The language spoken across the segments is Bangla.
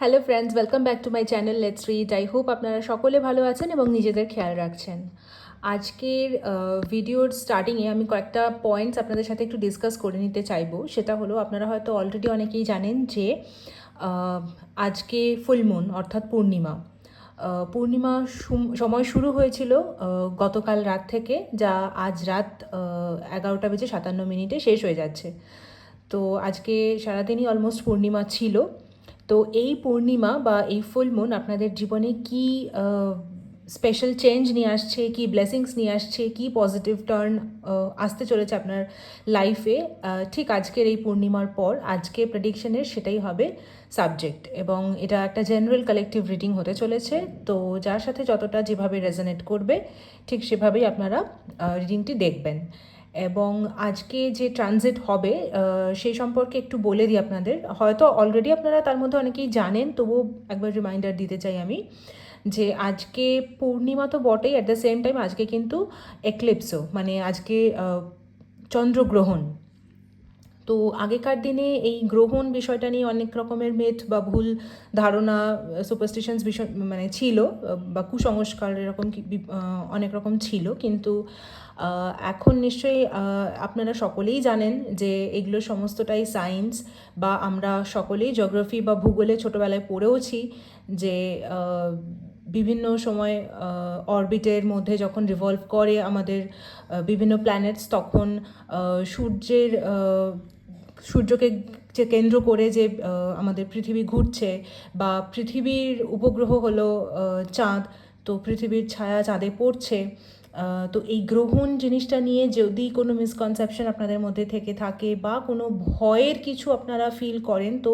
Hello friends welcome back to my channel let's read I hope আপনারা সকলে ভালো আছেন এবং নিজেদের খেয়াল রাখছেন। আজকের ভিডিওর স্টার্টিংয়ে আমি কয়েকটা পয়েন্টস আপনাদের সাথে একটু ডিসকাস করে নিতে চাইব। সেটা হলো, আপনারা হয়তো অলরেডি অনেকেই জানেন যে আজকে ফুলমুন অর্থাৎ পূর্ণিমা। পূর্ণিমা সময় শুরু হয়েছিল গতকাল রাত থেকে, যা আজ রাত এগারোটা বেজে সাতান্ন মিনিটে শেষ হয়ে যাচ্ছে। তো আজকে সারাদিনই অলমোস্ট পূর্ণিমা ছিল। তো এই পূর্ণিমা বা এই ফুল মুন আপনাদের জীবনে কি স্পেশাল চেঞ্জ নিয়ে আসছে, কি ব্লেসিংস নিয়ে আসছে, কি পজিটিভ টার্ন আসতে চলেছে আপনার লাইফে ঠিক আজকের এই পূর্ণিমার পর আজকে প্রেডিকশনের সেটাই হবে সাবজেক্ট এবং এটা একটা জেনারেল কালেকটিভ রিডিং হতে চলেছে। তো যার সাথে যতটা যেভাবে রেজনেট করবে, ঠিক সেভাবেই আপনারা রিডিংটি দেখবেন। এবং আজকে যে ট্রানজিট হবে সেই সম্পর্কে একটু বলে দিই আপনাদের। হয়তো অলরেডি আপনারা তার মধ্যে অনেকেই জানেন, তবুও একবার রিমাইন্ডার দিতে চাই আমি, যে আজকে পূর্ণিমা তো বটেই অ্যাট দ্য সেম টাইম আজকে কিন্তু এক্লিপসও মানে আজকে চন্দ্রগ্রহণ। তো আগেকার দিনে এই গ্রহণ বিষয়টা নিয়ে অনেক রকমের মেথ বা ভুল ধারণা সুপারস্টিশনস বিষয় মানে ছিল, বা কুসংস্কার এরকম অনেক রকম ছিল, কিন্তু এখন নিশ্চয়ই আপনারা সকলেই জানেন যে এগুলো সমস্তটাই সায়েন্স বা আমরা সকলেই জিওগ্রাফি বা ভূগোলে ছোটোবেলায় পড়েওছি যে বিভিন্ন সময় অরবিটের মধ্যে যখন রিভলভ করে আমাদের বিভিন্ন প্ল্যানেটস তখন সূর্যের সূর্যকে যে কেন্দ্র করে যে আমাদের পৃথিবী ঘুরছে বা পৃথিবীর উপগ্রহ হলো চাঁদ, তো পৃথিবীর ছায়া চাঁদে পড়ছে তো এই গ্রহণ জিনিসটা নিয়ে যদি কোনো মিসকনসেপশন আপনাদের মধ্যে থেকে থাকে বা কোনো ভয়ের কিছু আপনারা ফিল করেন, তো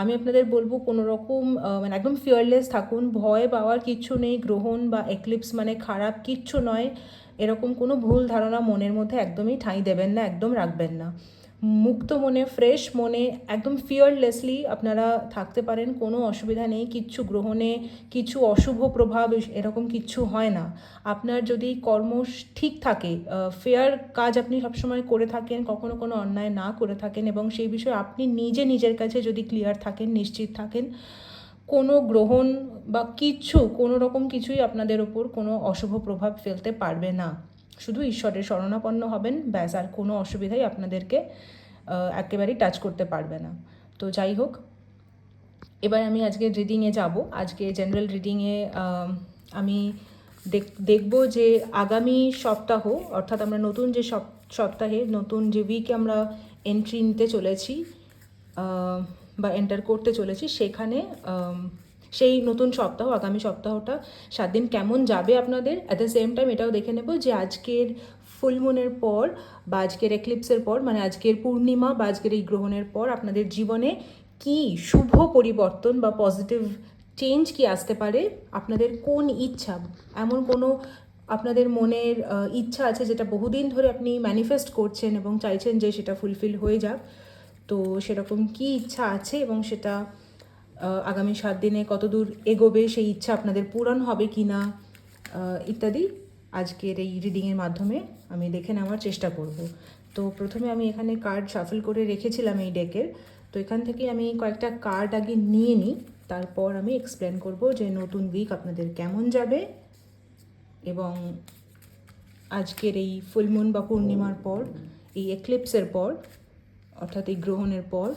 আমি আপনাদের বলব কোনো রকম মানে একদম ফিয়ারলেস থাকুন। ভয় পাওয়ার কিচ্ছু নেই, গ্রহণ বা এক্লিপস মানে খারাপ কিচ্ছু নয়। এরকম কোনো ভুল ধারণা মনের মধ্যে একদমই ঠাঁই দেবেন না, একদম রাখবেন না। মুক্ত মনে ফ্রেশ মনে, একদম ফিয়ারলেসলি আপনারা থাকতে পারেন, কোনো অসুবিধা নেই, কিচ্ছু গ্রহণে, কিছু অশুভ প্রভাব এরকম কিচ্ছু হয় না। আপনার যদি কর্ম ঠিক থাকে ফেয়ার কাজ আপনি সবসময় করে থাকেন, কখনো কোনো অন্যায় না করে থাকেন এবং সেই বিষয়ে আপনি নিজে নিজের কাছে যদি ক্লিয়ার থাকেন, নিশ্চিত থাকেন, কোনো গ্রহণ বা কিচ্ছু, কোনো রকম কিছুই আপনাদের ওপর কোনো অশুভ প্রভাব ফেলতে পারবে না। শুধু ঈশ্বরের শরণাপন্ন হবেন, ব্যাস, আর কোনো অসুবিধাই আপনাদেরকে একেবারেই টাচ করতে পারবে না। তো যাই হোক, এবার আমি আজকে রিডিংয়ে যাব। আজকে জেনারেল রিডিংয়ে আমি দেখ- দেখব যে আগামী সপ্তাহ, অর্থাৎ আমরা নতুন যে সপ- সপ্তাহে, নতুন যে উইকে আমরা এন্ট্রি নিতে চলেছি বা এন্টার করতে চলেছি, সেখানে সেই নতুন সপ্তাহ, আগামী সপ্তাহটা সাত দিন কেমন যাবে আপনাদের? অ্যাট দ্য সেম টাইম এটাও দেখে নেব যে আজকের ফুলমুনের পর বা আজকের এক্লিপসের পর মানে আজকের পূর্ণিমা বা আজকের এই গ্রহণের পর আপনাদের জীবনে কি শুভ পরিবর্তন বা পজিটিভ চেঞ্জ কি আসতে পারে? আপনাদের কোন ইচ্ছা? এমন কোনো আপনাদের মনের ইচ্ছা আছে যেটা বহুদিন ধরে আপনি ম্যানিফেস্ট করছেন এবং চাইছেন যে সেটা ফুলফিল হয়ে যাক? তো সেরকম কি ইচ্ছা আছে এবং সেটা আগামী সাত দিনে কতদূর এগোবে, সেই ইচ্ছা আপনাদের পূরণ হবে কি না ইত্যাদি আজকের এই রিডিংয়ের মাধ্যমে আমি দেখে নেওয়ার চেষ্টা করব। তো প্রথমে আমি এখানে কার্ড শাফল করে রেখেছিলাম এই ডেকের তো এখান থেকে আমি কয়েকটা কার্ড আগে নিয়ে নিই, তারপর আমি এক্সপ্লেন করব যে নতুন উইক আপনাদের কেমন যাবে এবং আজকের এই ফুলমুন বা পূর্ণিমার পর, এই এক্লিপসের পর, অর্থাৎ এই গ্রহণের পর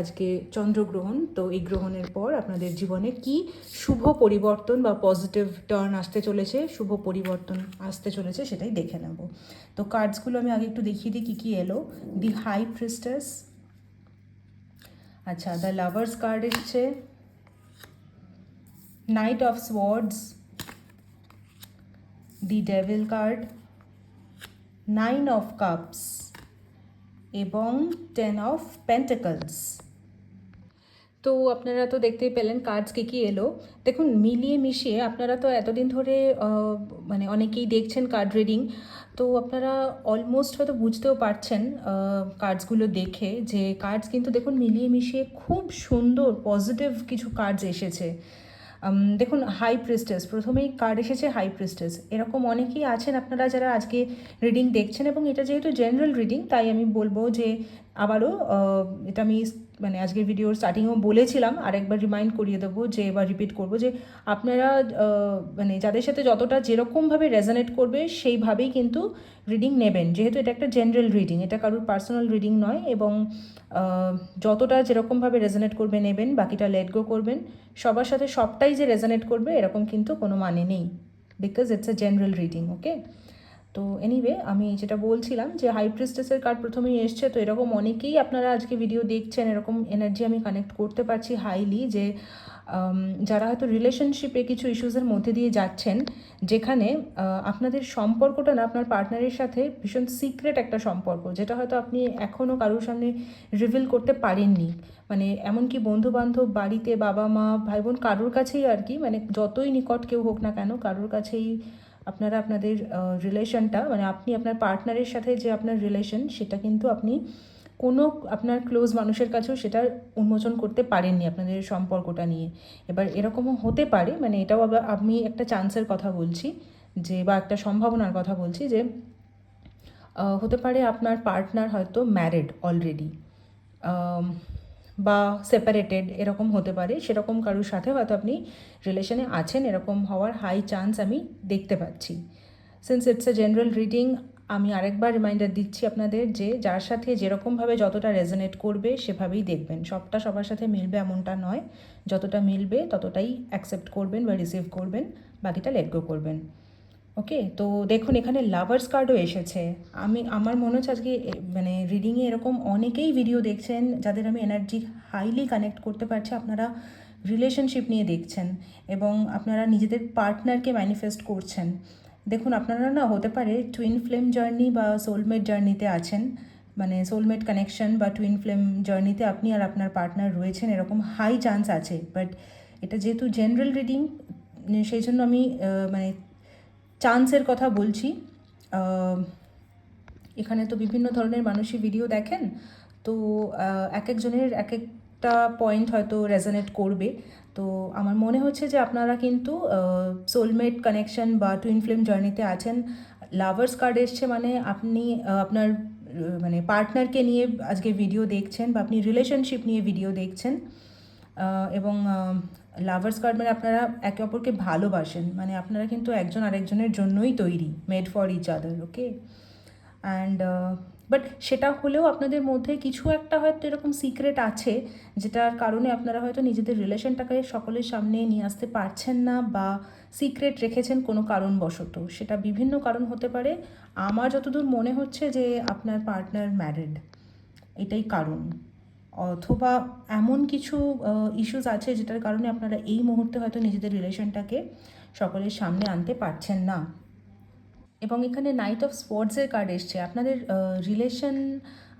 আজকে চন্দ্রগ্রহণ। তো এই গ্রহণের পর আপনাদের জীবনে কি শুভ পরিবর্তন বা পজিটিভ টার্ন আসতে চলেছে, শুভ পরিবর্তন আসতে চলেছে সেটাই দেখে নেব। তো কার্ডসগুলো আমি আগে একটু দেখিয়ে দিই কী কী এলো। দি হাই প্রিস্টাস আচ্ছা দ্য লাভার্স কার্ড এসছে। Knight of swords the devil card nine of cups এবং টেন অফ পেন্টাকলস তো আপনারা তো দেখতেই পেলেন কার্ডস কী কী এলো। দেখুন, মিলিয়ে মিশিয়ে আপনারা তো এতদিন ধরে মানে অনেকেই দেখছেন কার্ড রিডিং তো আপনারা অলমোস্ট হয়তো বুঝতেও পারছেন কার্ডসগুলো দেখে যে কার্ডস কিন্তু দেখুন, মিলিয়ে মিশিয়ে খুব সুন্দর পজিটিভ কিছু কার্ডস এসেছে। দেখুন হাই প্রিস্টেস প্রথমেই কার্ড এসেছে হাই প্রিস্টেস এরকম অনেকেই আছেন আপনারা যারা আজকে রিডিং দেখছেন এবং এটা যেহেতু জেনারেল রিডিং তাই আমি বলব যে আবারও এটা আমি মানে আজকের ভিডিওর স্টার্টিংও বলেছিলাম, আরেকবার রিমাইন্ড করিয়ে দেবো যে, এবার রিপিট করব যে, আপনারা মানে যাদের সাথে যতটা যেরকমভাবে রেজনেট করবে, সেইভাবেই কিন্তু রিডিং নেবেন। যেহেতু এটা একটা জেনারেল রিডিং এটা কারোর পার্সোনাল রিডিং নয় এবং যতটা যেরকমভাবে রেজনেট করবে নেবেন, বাকিটা লেট গো করবেন। সবার সাথে সবটাই যে রেজনেট করবে, এরকম কিন্তু কোনো মানে নেই। Because it's a general reading okay তো এনিওয়ে আমি যেটা বলছিলাম যে হাই প্রিস্টেসের কার্ড প্রথমেই এসছে, তো এরকম অনেকেই আপনারা আজকে ভিডিও দেখছেন, এরকম এনার্জি আমি কানেক্ট করতে পারছি হাইলি যে যারা হয়তো রিলেশনশিপে কিছু ইস্যুসের মধ্যে দিয়ে যাচ্ছেন, যেখানে আপনাদের সম্পর্কটা না, আপনার পার্টনারের সাথে ভীষণ সিক্রেট একটা সম্পর্ক, যেটা হয়তো আপনি এখনও কারোর সামনে রিভিল করতে পারেননি। মানে এমনকি বন্ধু বান্ধব বাড়িতে বাবা মা ভাই বোন কারোর কাছেই আর কি মানে যতই নিকট কেউ হোক না কেন, কারোর কাছেই আপনারা আপনাদের রিলেশনটা মানে আপনি আপনার পার্টনারের সাথে যে আপনার রিলেশন, সেটা কিন্তু আপনি কোনো আপনার ক্লোজ মানুষের কাছেও সেটা উন্মোচন করতে পারেননি আপনাদের সম্পর্কটা নিয়ে। এবার এরকমও হতে পারে মানে এটাও আবার আমি একটা চান্সের কথা বলছি, যে বা একটা সম্ভাবনার কথা বলছি যে হতে পারে আপনার পার্টনার হয়তো ম্যারিড অলরেডি। বা সেপারেটেড এরকম হতে পারে, সেরকম কারোর সাথে হয়তো আপনি রিলেশনে আছেন, এরকম হওয়ার হাই চান্স আমি দেখতে পাচ্ছি। Since it's a general reading আমি আরেকবার রিমাইন্ডার দিচ্ছি আপনাদের যে যার সাথে যেরকমভাবে যতটা রেজনেট করবে, সেভাবেই দেখবেন। সবটা সবার সাথে মিলবে এমনটা নয়। যতটা মিলবে, ততটাই অ্যাকসেপ্ট করবেন বা রিসিভ করবেন, বাকিটা লেট গো করবেন। ওকে তো দেখুন, এখানে লাভার্স কার্ডও এসেছে। আমি, আমার মনে হচ্ছে আজকে মানে রিডিংয়ে এরকম অনেকেই ভিডিও দেখছেন, যাদের আমি এনার্জি হাইলি কানেক্ট করতে পারছি, আপনারা রিলেশনশিপ নিয়ে দেখছেন এবং আপনারা নিজেদের পার্টনারকে ম্যানিফেস্ট করছেন। দেখুন, আপনারা না হতে পারে টুইন ফ্লেম জার্নি বা সোলমেট জার্নিতে আছেন মানে সোলমেট কানেকশন বা টুইন ফ্লেম জার্নিতে আপনি আর আপনার পার্টনার রয়েছেন, এরকম হাই চান্স আছে। বাট এটা যেহেতু জেনারেল রিডিং সেই জন্য আমি মানে চান্সের কথা বলছি। এখানে তো বিভিন্ন ধরনের মানুষই ভিডিও দেখেন। তো এক একজনের এক একটা পয়েন্ট হয়তো রেজনেট করবে। তো আমার মনে হচ্ছে যে আপনারা কিন্তু সোলমেট কানেকশন বা টুইন ফ্লেম জার্নিতে আছেন। লাভার্স কার্ড এসছে মানে আপনি আপনার মানে পার্টনারকে নিয়ে আজকে ভিডিও দেখছেন বা আপনি রিলেশনশিপ নিয়ে ভিডিও দেখছেন। এবং লাভার্স কার্ড মানে আপনারা একে অপরকে ভালোবাসেন। মানে আপনারা কিন্তু একজন আরেকজনের জন্যই তৈরি made for each other okay and but সেটা হলেও আপনাদের মধ্যে কিছু একটা হয়তো এরকম সিক্রেট আছে, যেটার কারণে আপনারা হয়তো নিজেদের রিলেশনটাকে সকলের সামনে নিয়ে আসতে পারছেন না বা সিক্রেট রেখেছেন কোনো কারণবশত। সেটা বিভিন্ন কারণ হতে পারে। আমার যতদূর মনে হচ্ছে যে আপনার পার্টনার ম্যারিড এটাই কারণ। অথবা এমন কিছু ইস্যুস আছে যেটার কারণে আপনারা এই মুহূর্তে হয়তো নিজেদের রিলেশনটাকে সকলের সামনে আনতে পারছেন না। এবং এখানে নাইট অফ স্পোর্টসের কার্ড এসছে। আপনাদের রিলেশন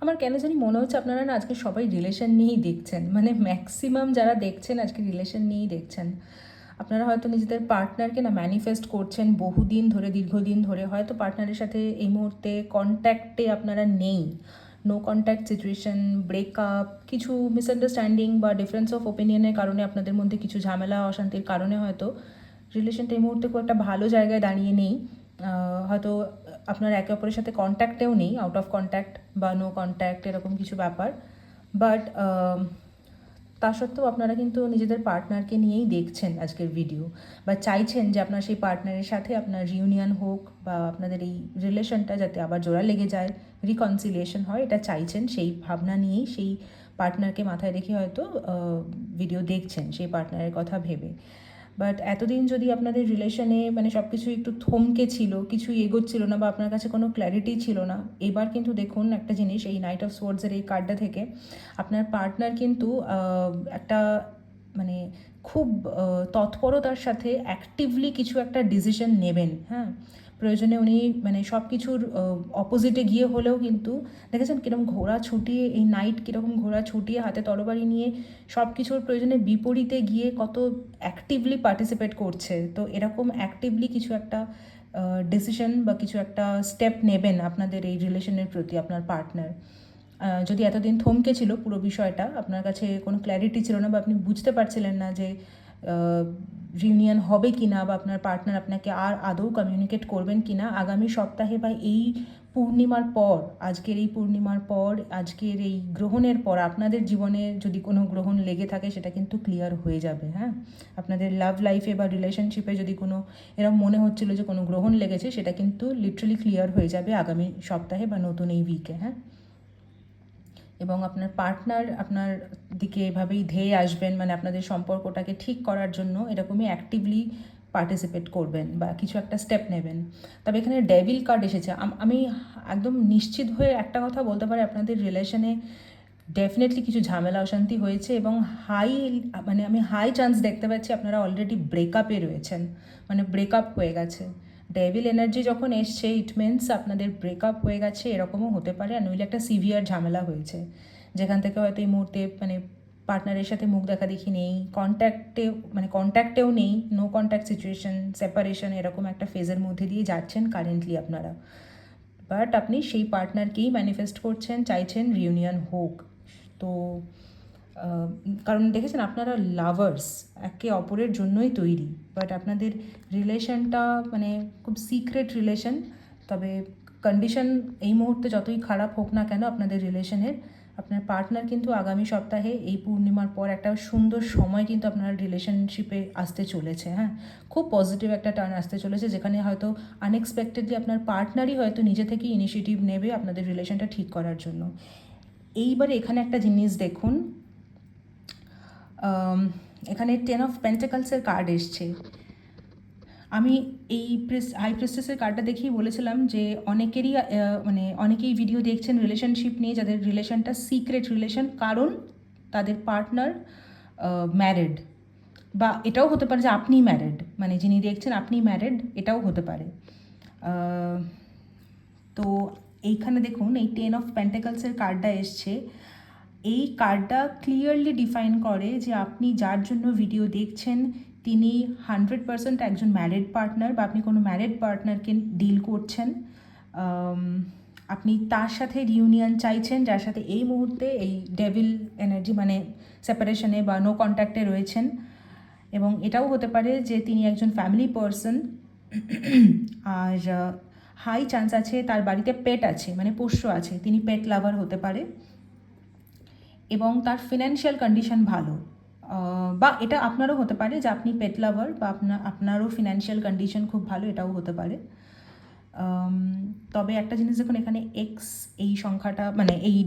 আমার কেন জানি মনে হচ্ছে আপনারা না আজকে সবাই রিলেশন নিয়েই দেখছেন। মানে ম্যাক্সিমাম যারা দেখছেন আজকে রিলেশন নিয়েই দেখছেন। আপনারা হয়তো নিজেদের পার্টনারকে না ম্যানিফেস্ট করছেন বহুদিন ধরে, দীর্ঘদিন ধরে। হয়তো পার্টনারের সাথে এই মুহূর্তে কন্ট্যাক্টে আপনারা নেই। নো কন্ট্যাক্ট সিচুয়েশন ব্রেকআপ কিছু মিসআন্ডারস্ট্যান্ডিং বা ডিফারেন্স অফ ওপিনিয়নের কারণে আপনাদের মধ্যে কিছু ঝামেলা, অশান্তির কারণে হয়তো রিলেশনটা এই মুহূর্তে খুব একটা ভালো জায়গায় দাঁড়িয়ে নেই। হয়তো আপনার একে অপরের সাথে কন্ট্যাক্টেও নেই আউট অফ কন্ট্যাক্ট বা নো কন্ট্যাক্ট এরকম কিছু ব্যাপার। বাট তা সত্ত্বেও আপনারা কিন্তু নিজেদের পার্টনারকে নিয়েই দেখছেন আজকের ভিডিও বা চাইছেন যে আপনার সেই পার্টনারের সাথে আপনার রিউনিয়ন হোক বা আপনাদের এই রিলেশনটা যাতে আবার জোড়া লেগে যায় রিকনসিলিয়েশন হয়, এটা চাইছেন, সেই ভাবনা নিয়েই সেই পার্টনারকে মাথায় রেখে হয়তো ভিডিও দেখছেন, সেই পার্টনারের কথা ভেবে। বাট এতদিন যদি আপনাদের রিলেশনে মানে সব কিছু একটু থমকে ছিল কিছুই এগোচ্ছিল না বা আপনার কাছে কোনো ক্ল্যারিটি ছিল না, এবার কিন্তু দেখুন একটা জিনিস, এই নাইট অফ সোয়ার্ডসের এই কার্ডটা থেকে আপনার পার্টনার কিন্তু একটা মানে খুব তৎপরতার সাথে অ্যাক্টিভলি কিছু একটা ডিসিশন নেবেন হ্যাঁ? প্রয়োজনে উনি মানে সব কিছুর অপোজিটে গিয়ে হলেও কিন্তু দেখেছেন কীরকম ঘোড়া ছুটিয়ে, এই নাইট কীরকম ঘোড়া ছুটিয়ে হাতে তরবারি নিয়ে সব কিছুর প্রয়োজনে বিপরীতে গিয়ে কত অ্যাক্টিভলি পার্টিসিপেট করছে। তো এরকম অ্যাক্টিভলি কিছু একটা ডিসিশন বা কিছু একটা স্টেপ নেবেন আপনাদের এই রিলেশনের প্রতি আপনার পার্টনার যদি এতদিন থমকে ছিল পুরো বিষয়টা, আপনার কাছে কোনো ক্ল্যারিটি ছিল না বা আপনি বুঝতে পারছিলেন না যে রিউনিয়ন হবে কি না বা আপনার পার্টনার আপনাকে আর আদৌ কমিউনিকেট করবেন কি না আগামী সপ্তাহে বা এই পূর্ণিমার পর, আজকের এই পূর্ণিমার পর, আজকের এই গ্রহণের পর আপনাদের জীবনে যদি কোনো গ্রহণ লেগে থাকে সেটা কিন্তু ক্লিয়ার হয়ে যাবে হ্যাঁ? আপনাদের লাভ লাইফে বা রিলেশনশিপে যদি কোনো এরকম মনে হচ্ছিল যে কোনো গ্রহণ লেগেছে, সেটা কিন্তু লিটারালি ক্লিয়ার হয়ে যাবে আগামী সপ্তাহে বা নতুন এই উইকে হ্যাঁ? এবং আপনার পার্টনার আপনার দিকে এভাবেই ধেয়ে আসবেন মানে আপনাদের সম্পর্কটাকে ঠিক করার জন্য এরকমই অ্যাক্টিভলি পার্টিসিপেট করবেন বা কিছু একটা স্টেপ নেবেন। তবে এখানে ডেভিল কার্ড এসেছে। আম- একদম নিশ্চিত হয়ে একটা কথা বলতে পারি, আপনাদের রিলেশনে ডেফিনেটলি কিছু ঝামেলা, অশান্তি হয়েছে এবং হাই মানে আমি হাই চান্স দেখতে পাচ্ছি আপনারা অলরেডি ব্রেকআপে রয়েছেন মানে ব্রেকআপ হয়ে গেছে। ডেভিল এনার্জি যখন এসছে ইট মিনস আপনাদের ব্রেকআপ হয়ে গেছে, এরকমও হতে পারে। আর নইলে একটা সিভিয়ার ঝামেলা হয়েছে। যেখান থেকে হয়তো এই মুহূর্তে মানে পার্টনারের সাথে মুখ দেখা দেখি নেই কন্ট্যাক্টে মানে কন্ট্যাক্টেও নেই নো কন্ট্যাক্ট সিচুয়েশন সেপারেশন এরকম একটা ফেজের মধ্যে দিয়ে যাচ্ছেন কারেন্টলি আপনারা। বাট আপনি সেই পার্টনারকেই ম্যানিফেস্ট করছেন, চাইছেন রিউনিয়ন হোক। তো কারণ দেখেছেন আপনারা লাভার্স একে অপরের জন্যই তৈরি। বাট আপনাদের রিলেশনটা মানে খুব সিক্রেট রিলেশন তবে কন্ডিশন এই মুহূর্তে যতই খারাপ হোক না কেন আপনাদের রিলেশনের আপনার পার্টনার কিন্তু আগামী সপ্তাহে এই পূর্ণিমার পর একটা সুন্দর সময় কিন্তু আপনার রিলেশনশিপে আসতে চলেছে হ্যাঁ? খুব পজিটিভ একটা টার্ন আসতে চলেছে, যেখানে হয়তো আনএক্সপেক্টেডলি আপনার পার্টনারই হয়তো নিজে থেকেই ইনিশিয়েটিভ নেবে আপনাদের রিলেশনটা ঠিক করার জন্য। এইবারে এখানে একটা জিনিস দেখুন এখানে টেন অফ পেন্টাকালসের কার্ড এসছে। আমি এই প্রেস হাই প্রেস্টেসের কার্ডটা দেখেই বলেছিলাম যে অনেকেরই মানে অনেকেই ভিডিও দেখছেন রিলেশনশিপ নিয়ে, যাদের রিলেশনটা সিক্রেট রিলেশন কারণ তাদের পার্টনার ম্যারেড বা এটাও হতে পারে যে আপনি ম্যারেড মানে যিনি দেখছেন আপনি ম্যারেড এটাও হতে পারে। তো এইখানে দেখুন, এই টেন অফ প্যান্টাকালসের কার্ডটা এসছে। এই কার্ডটা ক্লিয়ারলি ডিফাইন করে যে আপনি যার জন্য ভিডিও দেখছেন, তিনি হান্ড্রেড পার্সেন্ট একজন ম্যারিড পার্টনার বা আপনি কোনো ম্যারিড পার্টনারকে ডিল করছেন আপনি তার সাথে রিউনিয়ন চাইছেন, যার সাথে এই মুহূর্তে এই ডেভিল এনার্জি মানে সেপারেশনে বা নো কন্ট্যাক্টে রয়েছেন। এবং এটাও হতে পারে যে তিনি একজন ফ্যামিলি পার্সন আর হাই চান্স আছে তার বাড়িতে পেট আছে মানে পোষ্য আছে, তিনি পেট লাভার হতে পারে। এবং তার ফিনান্সিয়াল কন্ডিশন ভালো। বা এটা আপনারও হতে পারে যে আপনি পেট লাভার বা আপনার আপনারও ফিনান্সিয়াল কন্ডিশন খুব ভালো, এটাও হতে পারে। তবে একটা জিনিস দেখুন, এখানে এক্স এই সংখ্যাটা মানে এই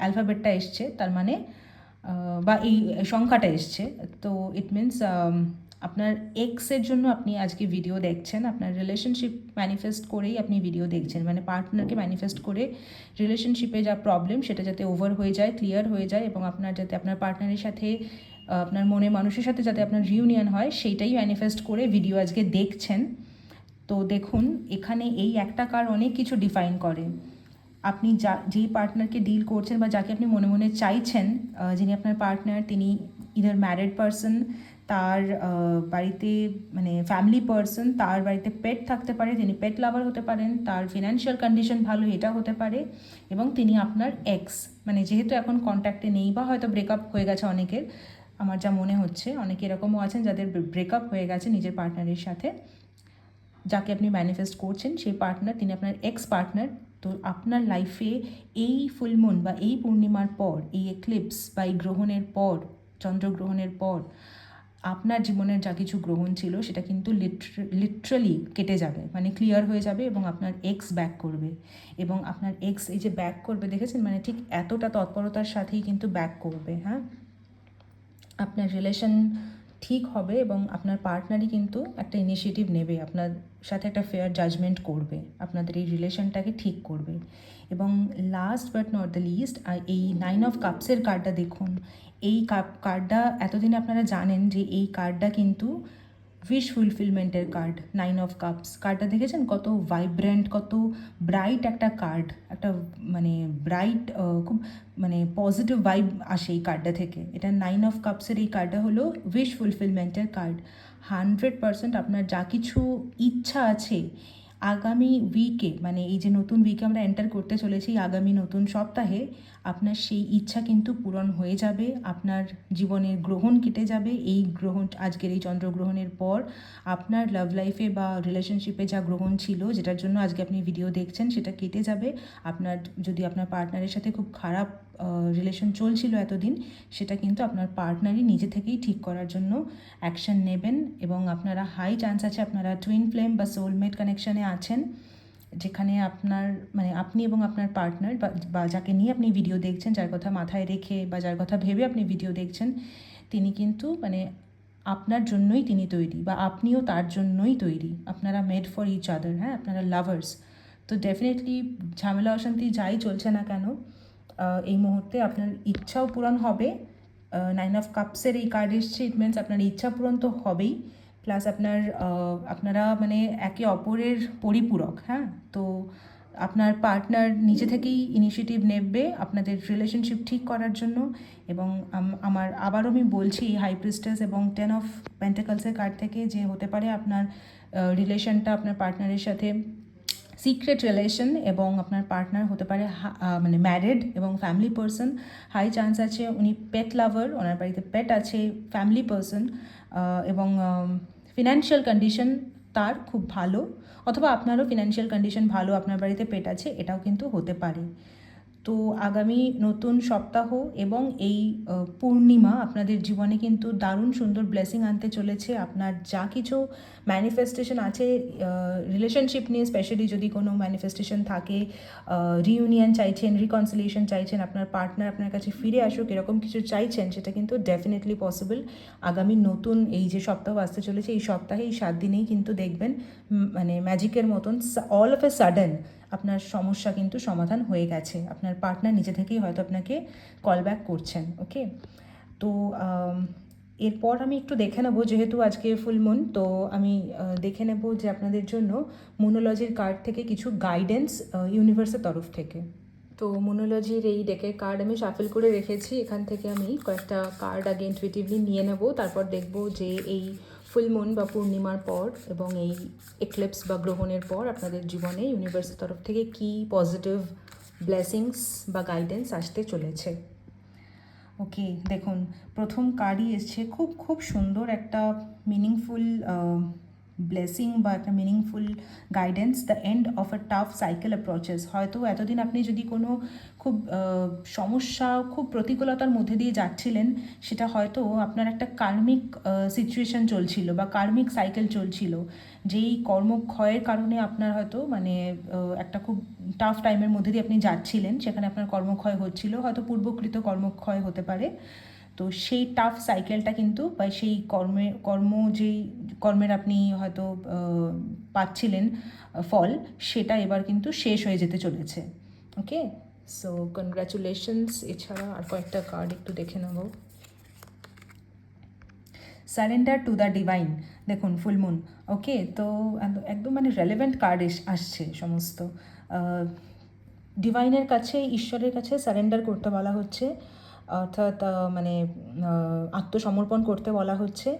অ্যালফাবেটটা এসছে, তার মানে বা এই সংখ্যাটা এসছে। তো ইট মিনস আপনার এক্সের জন্য আপনি আজকে ভিডিও দেখছেন, আপনার রিলেশনশিপ ম্যানিফেস্ট করেই আপনি ভিডিও দেখছেন মানে পার্টনারকে ম্যানিফেস্ট করে রিলেশনশিপে যা প্রবলেম সেটা যাতে ওভার হয়ে যায় ক্লিয়ার হয়ে যায় এবং আপনার যাতে, আপনার পার্টনারের সাথে আপনার মনে মানুষের সাথে যাতে আপনার রিউনিয়ন হয়, সেইটাই ম্যানিফেস্ট করে ভিডিও আজকে দেখছেন। তো দেখুন, এখানে এই একটা কার অনেক কিছু ডিফাইন করে। আপনি যা, যেই পার্টনারকে ডিল করছেন বা যাকে আপনি মনে মনে চাইছেন যিনি আপনার পার্টনার তিনি ইদার ম্যারিড পারসন তার বাড়িতে মানে ফ্যামিলি পারসন তার বাড়িতে পেট থাকতে পারে তিনি পেট লাভার হতে পারেন, তার ফিনান্সিয়াল কন্ডিশন ভালো, এটা হতে পারে, এবং তিনি আপনার এক্স মানে যেহেতু এখন কন্ট্যাক্টে নেই বা হয়তো ব্রেকআপ হয়ে গেছে অনেকের, আমার যা মনে হচ্ছে, অনেকে এরকমও আছেন যাদের ব্রেকআপ হয়ে গেছে নিজের পার্টনারের সাথে। যাকে আপনি ম্যানিফেস্ট করছেন, সেই পার্টনার তিনি আপনার এক্স পার্টনার তো আপনার লাইফে এই ফুলমুন বা এই পূর্ণিমার পর, এই এক্লিপস বা এই গ্রহণের পর, চন্দ্রগ্রহণের পর আপনার জীবনের যা কিছু গ্রহণ ছিল, সেটা কিন্তু লিটারালি কেটে যাবে। মানে ক্লিয়ার হয়ে যাবে এবং আপনার এক্স ব্যাক করবে। এবং আপনার এক্স এই যে ব্যাক করবে, দেখেছেন? মানে ঠিক এতটা তৎপরতার সাথেই কিন্তু ব্যাক করবে হ্যাঁ? আপনার রিলেশন ঠিক হবে এবং আপনার পার্টনারই কিন্তু একটা ইনিশিয়েটিভ নেবে, আপনার সাথে একটা ফেয়ার জাজমেন্ট করবে, আপনাদের এই রিলেশনটাকে ঠিক করবে। এবং last but not the least এই নাইন অফ কাপসের কার্ডটা দেখুন। এই কাপ কার্ডটা এতদিনে আপনারা জানেন যে এই কার্ডটা কিন্তু উইশ ফুলফিলমেন্টের কার্ড নাইন অফ কাপস কার্ডটা দেখেছেন? কত ভাইব্রেন্ট কত ব্রাইট একটা কার্ড একটা মানে ব্রাইট খুব মানে পজিটিভ ভাইব আসে এই কার্ডটা থেকে। এটা নাইন অফ কাপসের এই কার্ডটা হলো উইশ ফুলফিলমেন্টের কার্ড হান্ড্রেড পারসেন্ট আপনার যা কিছু ইচ্ছা আছে, আগামী উইকে মানে এই যে নতুন উইকে আমরা এন্টার করতে চলেছি, আগামী নতুন সপ্তাহে আপনার সেই ইচ্ছা কিন্তু পূরণ হয়ে যাবে, আপনার জীবনের গ্রহণ কেটে যাবে। এই গ্রহণ, আজকের এই চন্দ্রগ্রহণের পর আপনার লাভ লাইফে বা রিলেশনশিপে যা গ্রহণ ছিল, যেটার জন্য আজকে আপনি ভিডিও দেখছেন, সেটা কেটে যাবে। আপনার, যদি আপনার পার্টনারের সাথে খুব খারাপ রিলেশন চলছিল এতদিন, সেটা কিন্তু আপনার পার্টনারই নিজে থেকেই ঠিক করার জন্য অ্যাকশন নেবেন এবং আপনারা হাই চান্স আছে, আপনারা টুইন ফ্লেম বা সোলমেট কানেকশানে আছেন। যেখানে আপনার মানে আপনি এবং আপনার পার্টনার বা যাকে নিয়ে আপনি ভিডিও দেখছেন, যার কথা মাথায় রেখে বা যার কথা ভেবে আপনি ভিডিও দেখছেন, তিনি কিন্তু মানে আপনার জন্যই তিনি তৈরি বা আপনিও তার জন্যই তৈরি। আপনারা মেড ফর ইচ আদার হ্যাঁ? আপনারা লাভার্স তো ডেফিনেটলি ঝামেলা অশান্তি যাই চলছে না কেন এই মুহূর্তে আপনার ইচ্ছাও পূরণ হবে। নাইন অফ কাপসের এই কার্ড এসছে ইট মিনস আপনার ইচ্ছা পূরণ তো হবেই। প্লাস আপনার আপনারা মানে একে অপরের পরিপূরক হ্যাঁ? তো আপনার পার্টনার নিজে থেকেই ইনিশিয়েটিভ নেবে আপনাদের রিলেশনশিপ ঠিক করার জন্য এবং আমার, আবারও আমি বলছি হাই প্রিস্টাস এবং টেন অফ পেন্টাকলসের কার্ড থেকে যে হতে পারে আপনার রিলেশনটা আপনার পার্টনারের সাথে সিক্রেট রিলেশন এবং আপনার পার্টনার হতে পারে মানে ম্যারিড এবং ফ্যামিলি পার্সন হাই চান্স আছে উনি পেট লাভার ওনার বাড়িতে পেট আছে ফ্যামিলি পার্সন এবং ফিনান্সিয়াল কন্ডিশন তার খুব ভালো, অথবা আপনারও ফিনান্সিয়াল কন্ডিশন ভালো, আপনার বাড়িতে পেট আছে, এটাও কিন্তু হতে পারে। তো আগামী নতুন সপ্তাহ এবং এই পূর্ণিমা আপনাদের জীবনে কিন্তু দারুণ সুন্দর ব্লেসিং আনতে চলেছে। আপনার যা কিছু ম্যানিফেস্টেশন আছে রিলেশনশিপ নিয়ে স্পেশালি যদি কোনো ম্যানিফেস্টেশন থাকে রিউনিয়ন চাইছেন রিকনসিলিয়েশন চাইছেন, আপনার পার্টনার আপনার কাছে ফিরে আসুক, এরকম কিছু চাইছেন, সেটা কিন্তু ডেফিনেটলি পসিবল আগামী নতুন এই যে সপ্তাহ আসতে চলেছে, এই সপ্তাহে এই সাত দিনেই কিন্তু দেখবেন মানে ম্যাজিকের মতন অল অফ এ সাডেন আপনার সমস্যা কিন্তু সমাধান হয়ে গেছে। আপনার পার্টনার নিজে থেকেই হয়তো আপনাকে কল ব্যাক করছেন ওকে তো এরপর আমি একটু দেখে নেব, যেহেতু আজকে ফুল মুন তো আমি দেখে নেব যে আপনাদের জন্য মুনোলজির কার্ড থেকে কিছু গাইডেন্স ইউনিভার্সের তরফ থেকে। তো মুনোলজির এই ডেকের কার্ড আমি শাফেল করে রেখেছি। এখান থেকে আমি কয়েকটা কার্ড আগে ইনটুইটিভলি নিয়ে নেব, তারপর দেখব যে এই ফুল মুন বা পূর্ণিমার পর এবং এই এক্লিপস বা গ্রহণের পর আপনাদের জীবনে ইউনিভার্সের তরফ থেকে কি পজিটিভ ব্লেসিংস বা গাইডেন্স আসতে চলেছে? ওকে দেখুন, প্রথম কার্ডই এসছে, খুব খুব সুন্দর একটা মিনিংফুল ব্লেসিং বা একটা meaningful guidance the end of a tough cycle approaches হয়তো এতদিন আপনি যদি কোনো খুব সমস্যা, খুব প্রতিকূলতার মধ্যে দিয়ে যাচ্ছিলেন, সেটা হয়তো আপনার একটা কার্মিক সিচুয়েশন চলছিল বা কার্মিক সাইকেল চলছিল, যেই কর্মক্ষয়ের কারণে আপনার হয়তো মানে একটা খুব টাফ টাইমের মধ্যে দিয়ে আপনি যাচ্ছিলেন, সেখানে আপনার কর্মক্ষয় হচ্ছিল, হয়তো পূর্বকৃত কর্মক্ষয় হতে পারে। তো সেই টাফ সাইকেলটা কিন্তু বা সেই কর্মে, কর্ম যেই, কর্মের আপনি হয়তো পাচ্ছিলেন ফল, সেটা এবার কিন্তু শেষ হয়ে যেতে চলেছে। ওকে সো কনগ্রাচুলেশনস এছাড়া আর কয়েকটা কার্ড একটু দেখে নেব। সারেন্ডার টু দ্য ডিভাইন দেখুন ফুলমুন ওকে তো একদম মানে রেলেভেন্ট কার্ড আসছে সমস্ত। ডিভাইনের কাছে, ঈশ্বরের কাছে সারেন্ডার করতে বলা হচ্ছে। অর্থাৎ মানে আত্মসমর্পণ করতে বলা হচ্ছে।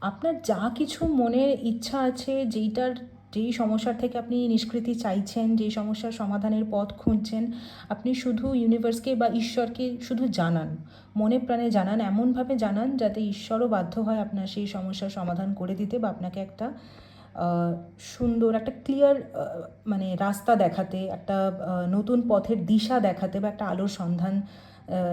আপনার যা কিছু মনের ইচ্ছা আছে, যেইটার, যেই সমস্যার থেকে আপনি নিষ্কৃতি চাইছেন, যেই সমস্যার সমাধানের পথ খুঁজছেন, আপনি শুধু ইউনিভার্সকে বা ঈশ্বরকে শুধু জানান। মনে প্রাণে জানান, এমনভাবে জানান, যাতে ঈশ্বরও বাধ্য হয় আপনার সেই সমস্যার সমাধান করে দিতে বা আপনাকে একটা সুন্দর, একটা ক্লিয়ার মানে রাস্তা দেখাতে, একটা নতুন পথের দিশা দেখাতে বা একটা আলোর সন্ধান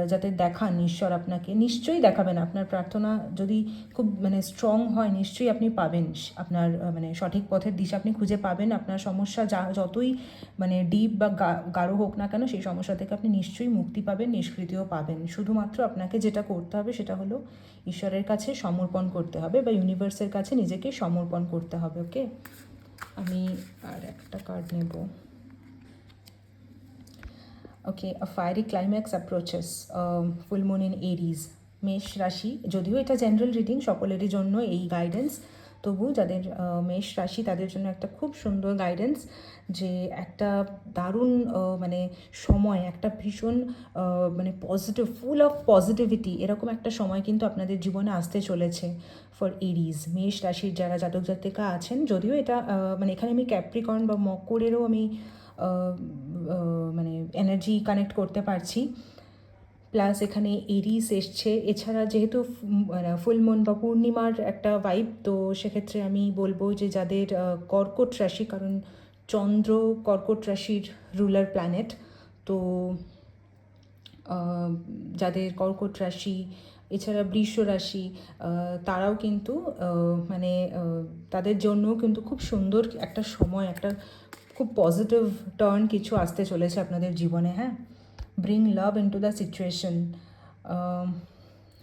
যাতে দেখান, ঈশ্বর আপনাকে। নিশ্চয়ই দেখাবেন। আপনার প্রার্থনা যদি খুব মানে স্ট্রং হয়, নিশ্চয়ই আপনি পাবেন। আপনার মানে সঠিক পথের দিশা আপনি খুঁজে পাবেন। আপনার সমস্যা যা, যতই মানে ডিপ বা গাঢ় হোক না কেন, সেই সমস্যা থেকে আপনি নিশ্চয়ই মুক্তি পাবেন, নিষ্কৃতিও পাবেন। শুধুমাত্র আপনাকে যেটা করতে হবে, সেটা হলো ঈশ্বরের কাছে সমর্পণ করতে হবে বা ইউনিভার্সের কাছে নিজেকে সমর্পণ করতে হবে ওকে আমি আর একটা কার্ড নেব। Okay fiery climax approaches full moon in Aries মেষ রাশি যদিও এটা জেনারেল রিডিং সকলেরই জন্য এই গাইডেন্স তবু যাদের মেষ রাশি তাদের জন্য একটা খুব সুন্দর গাইডেন্স যে একটা দারুণ মানে সময়, একটা ভীষণ মানে পজিটিভ ফুল অফ পজিটিভিটি এরকম একটা সময় কিন্তু আপনাদের জীবনে আসতে চলেছে ফর এরিজ মেষ রাশির যারা জাতক জাতিকা আছেন, যদিও এটা মানে এখানে আমি ক্যাপ্রিকর্ন বা মকরেরও আমি মানে এনার্জি কানেক্ট করতে পারছি। প্লাস এখানে এরিস এসছে। এছাড়া যেহেতু ফুল মুন বা পূর্ণিমার একটা ভাইব তো সেক্ষেত্রে আমি বলব যে যাদের কর্কট রাশি, কারণ চন্দ্র কর্কট রাশির রুলার প্ল্যানেট তো যাদের কর্কট রাশি, এছাড়া বৃষ রাশি তারাও কিন্তু মানে তাদের জন্যও কিন্তু খুব সুন্দর একটা সময়, একটা খুব পজিটিভ টার্ন কিছু আসতে চলেছে আপনাদের জীবনে হ্যাঁ? Bring love into the situation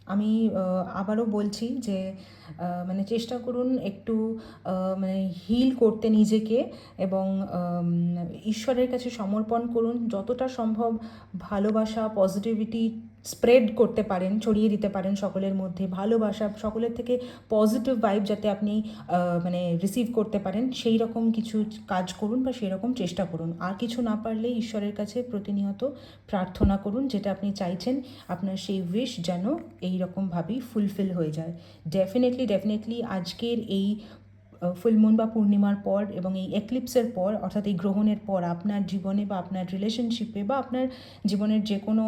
আমি আবারও বলছি যে মানে চেষ্টা করুন একটু মানে হিল করতে নিজেকে এবং ঈশ্বরের কাছে সমর্পণ করুন। যতটা সম্ভব ভালোবাসা পজিটিভিটি স্প্রেড করতে পারেন, ছড়িয়ে দিতে পারেন সকলের মধ্যে। ভালোবাসা সকলের থেকে পজিটিভ ভাইব যাতে আপনি মানে রিসিভ করতে পারেন, সেই রকম কিছু কাজ করুন বা সেই রকম চেষ্টা করুন। আর কিছু না পারলে ঈশ্বরের কাছে প্রতিনিয়ত প্রার্থনা করুন, যেটা আপনি চাইছেন, আপনার সেই উইশ যেন এই রকমভাবেই ফুলফিল হয়ে যায়। ডেফিনেটলি ডেফিনেটলি আজকের এই ফুলমুন বা পূর্ণিমার পর এবং এই এক্লিপসের পর, অর্থাৎ এই গ্রহণের পর, আপনার জীবনে বা আপনার রিলেশনশিপে বা আপনার জীবনের যে কোনো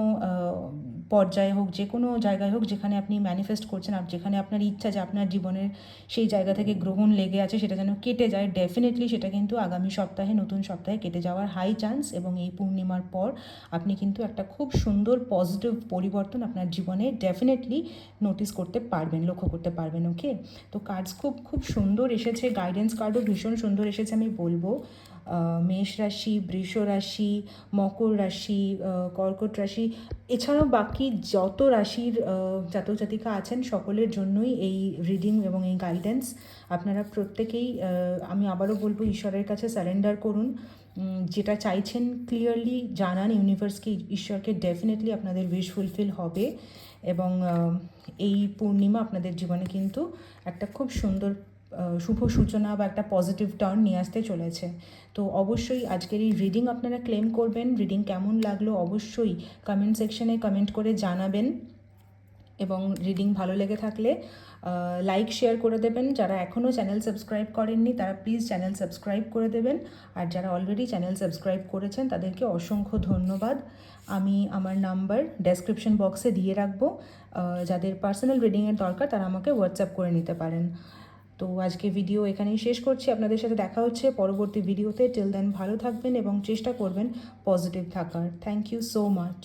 পর্যায়ে হোক, যে কোনো জায়গায় হোক, যেখানে আপনি ম্যানিফেস্ট করছেন আর যেখানে আপনার ইচ্ছা যে আপনার জীবনের সেই জায়গা থেকে গ্রহণ লেগে আছে, সেটা যেন কেটে যায় ডেফিনেটলি সেটা কিন্তু আগামী সপ্তাহে, নতুন সপ্তাহে কেটে যাওয়ার হাই চান্স এবং এই পূর্ণিমার পর আপনি কিন্তু একটা খুব সুন্দর পজিটিভ পরিবর্তন আপনার জীবনে ডেফিনেটলি নোটিস করতে পারবেন, লক্ষ্য করতে পারবেন ওকে তো কার্ডস খুব খুব সুন্দর এসেছে গাইডেন্স কার্ডও ভীষণ সুন্দর এসেছে, আমি বলব। মেষ রাশি, বৃষ রাশি, মকর রাশি কর্কট রাশি, এছাড়াও বাকি যত রাশির জাতক জাতিকা আছেন, সকলের জন্যই এই রিডিং এবং এই গাইডেন্স আপনারা প্রত্যেকেই আমি আবারও বলব ঈশ্বরের কাছে সারেন্ডার করুন। যেটা চাইছেন ক্লিয়ারলি জানান ইউনিভার্সকে ঈশ্বরকে ডেফিনেটলি আপনাদের উইশ ফুলফিল হবে এবং এই পূর্ণিমা আপনাদের জীবনে কিন্তু একটা খুব সুন্দর শুভ সূচনা বা একটা পজিটিভ টার্ন নিয়ে আসতে চলেছে। তো অবশ্যই আজকের এই রিডিং আপনারা ক্লেম করবেন। রিডিং কেমন লাগল অবশ্যই কমেন্ট সেকশনে কমেন্ট করে জানাবেন। এবং রিডিং ভালো লেগে থাকলে লাইক শেয়ার করে দেবেন। যারা এখনও চ্যানেল সাবস্ক্রাইব করেননি, তারা প্লিজ চ্যানেল সাবস্ক্রাইব করে দেবেন। আর যারা অলরেডি চ্যানেল সাবস্ক্রাইব করেছেন, তাদেরকে অসংখ্য ধন্যবাদ। আমি আমার নাম্বার ডেসক্রিপশন বক্সে দিয়ে রাখব। যাদের পার্সোনাল রিডিংয়ের দরকার, তারা আমাকে হোয়াটসঅ্যাপ করে নিতে পারেন। তো আজকে ভিডিও এখানেই শেষ করছি। আপনাদের সাথে দেখা হচ্ছে পরবর্তী ভিডিওতে টিল দেন ভালো থাকবেন এবং চেষ্টা করবেন পজিটিভ থাকার। Thank you so much